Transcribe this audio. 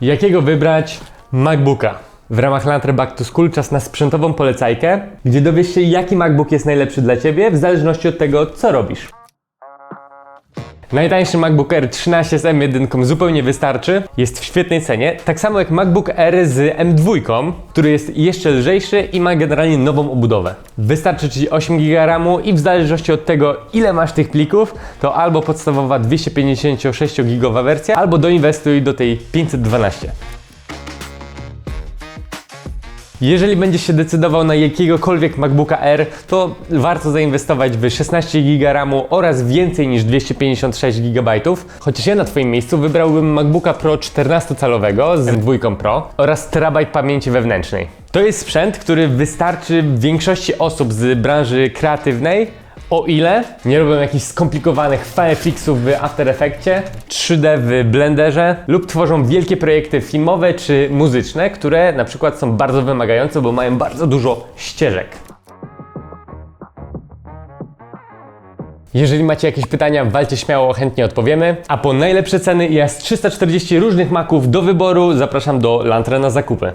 Jakiego wybrać MacBooka? W ramach Lantre Back to School czas na sprzętową polecajkę, gdzie dowiesz się, jaki MacBook jest najlepszy dla Ciebie, w zależności od tego, co robisz. Najtańszy MacBook Air 13 z M1 zupełnie wystarczy, jest w świetnej cenie, tak samo jak MacBook Air z M2, który jest jeszcze lżejszy i ma generalnie nową obudowę. Wystarczy Ci 8 GB RAMu i w zależności od tego, ile masz tych plików, to albo podstawowa 256 GB wersja, albo doinwestuj do tej 512. Jeżeli będziesz się decydował na jakiegokolwiek MacBooka Air, to warto zainwestować w 16 GB RAMu oraz więcej niż 256 GB. Chociaż ja na Twoim miejscu wybrałbym MacBooka Pro 14-calowego z M2 Pro oraz terabajt pamięci wewnętrznej. To jest sprzęt, który wystarczy większości osób z branży kreatywnej, o ile nie robią jakichś skomplikowanych VFX-ów w After Effectsie, 3D w Blenderze lub tworzą wielkie projekty filmowe czy muzyczne, które na przykład są bardzo wymagające, bo mają bardzo dużo ścieżek. Jeżeli macie jakieś pytania, walcie śmiało, chętnie odpowiemy. A po najlepsze ceny i aż 340 różnych maków do wyboru zapraszam do Lantre na zakupy.